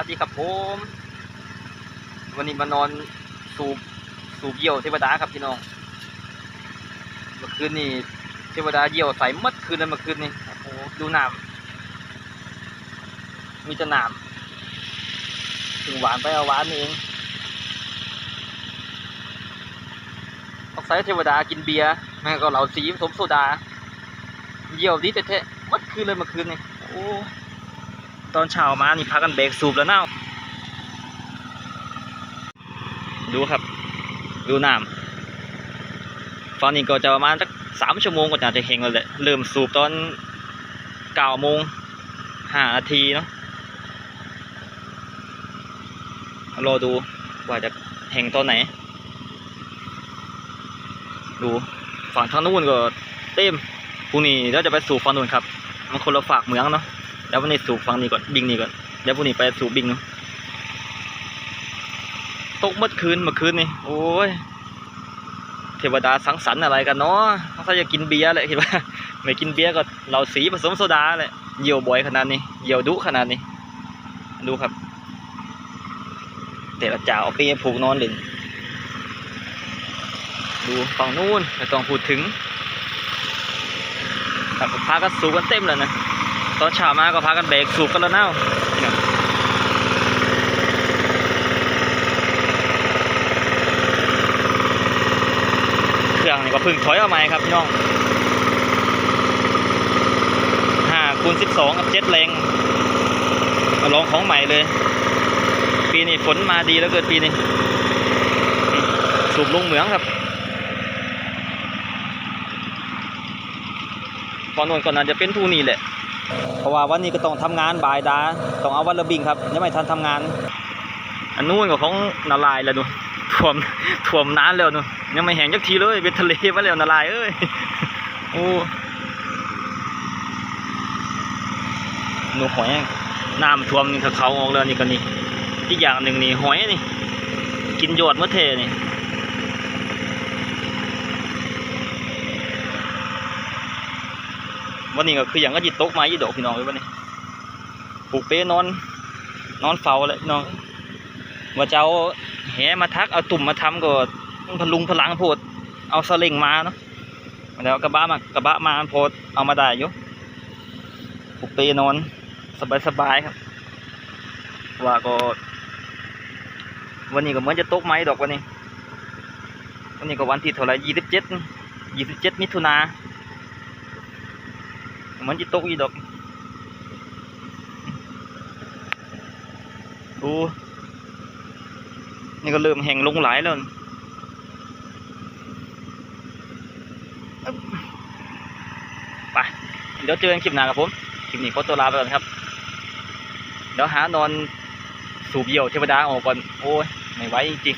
วัสดีครับผม วันนี้มานอนสูบสูบเยี่ยวเทวดาครับพี่น้องเมื่อคืนนี่เทวดาเยี่ยวใสหมัดคืนเลยเมื่อคืนนี่โอ้โหดูน้ำมีแต่น้ำถึงหวานไปเอาหวานนี่เองต้องใส่เทวดากินเบียร์แม่ก็เหลาสีผสมโซดา เยี่ยวดีเทะๆหมัดคืนเลยเมื่อคืนนี่โอ้ ตอนเช้ามานี่พากันเบรกสูบแล้วเน่าดูครับ ดูน้ำตอนนี้ก็จะประมาณสักสามชั่วโมงก็จะจะเฮงแล้วแหละเริ่มสูบตอนเก้าโมงห้านาทีเนาะรอดูว่าจะแห่งตอนไหน ดูฝั่งทางนู้นก็เต็มพรุ่งนี้เราจะไปสูบฝั่งนู้นครับ มันคนละฝากเมืองเนาะ เดี๋ยววันนี้สูบฟังนี่ก่อนบิงนี่ก่อนเดี๋ยวพรุ่งนี้ไปสูบบิงเนาะตกเมื่อคืนเมื่อคืนนี่โอ้ยเทวดาสังสรรค์อะไรกันเนาะเขาจะกินเบียร์แหละคิดว่าไม่กินเบียร์ก็เหล้าสีผสมโซดาแหละเยี่ยวบ่อยขนาดนี้เยี่ยวดุขนาดนี้ ดูครับ แต่ละจ่าเอาเปียผูกนอนเล่นดูฝั่งนู้นไม่ต้องพูดถึงครับพากันสูบกันเต็มเลยนะ ตอนเช้ามาก็พากันเบรกสูบกันแล้วเน่าเครื่องนี่ก็พึ่งถอยออกมาครับพี่น้องห้าคูณสิบสองกับเจ็ดแรงลองของใหม่เลย ปีนี้ฝนมาดีแล้วเกิดปีนี้สูบลงเหมืองครับก่อนนวนก่อนนั้นจะเป็นผู้นี่แหละ เพราะว่าวันนี้ก็ต้องทำงานบ่ายดาต้องเอาวันละบิงครับยังไม่ทันทำงาน อันนู้นก็ของนาลายแล้วนู่นท่วมท่วมน้านแล้วนู่นยังไม่แห้งจักทีเลยเป็นทะเลมาแล้วนาลายเอ้ยโอ้หนูหอยน้ำท่วมนี่ถ้าเขาออกแล้วนี่ก็นี่อีกอย่างหนึ่งนี่หอยนี่ กินยอดมะเทนี่ วันนี้ก็คืออย่างก็จิตตกไม้ยี่ดอกพี่น้องเลยวันนี้ปลูกเป้นอน นอนเฝ้าเลยน้องว่าจะเอาแหมาทักเอาตุ่มมาทำก็พลุงพลังโพดเอาสลิงมาเนาะแล้วกระบะมากระบะมาโพดเอามาได้อยู่ปลูกเป้นอนสบายสบายครับ ว่าก็ วันนี้ก็เหมือนจะตกไม้ดอกวันนี้วันนี้ก็วันที่เท่าไหร่ยี่สิบเจ็ดยี่สิบเจ็ดมิถุนา มันจะตกอีดอกดูนี่ก็เริ่มแห้งลงหลายแล้วไปเดี๋ยวเจอกันคลิปหน้าครับผมคลิปนี้ขอตัวลาไปก่อนครับ เดี๋ยวหานอนสูบเยี่ยวเทวดาออกก่อน โอ้ย ไม่ไหวจริง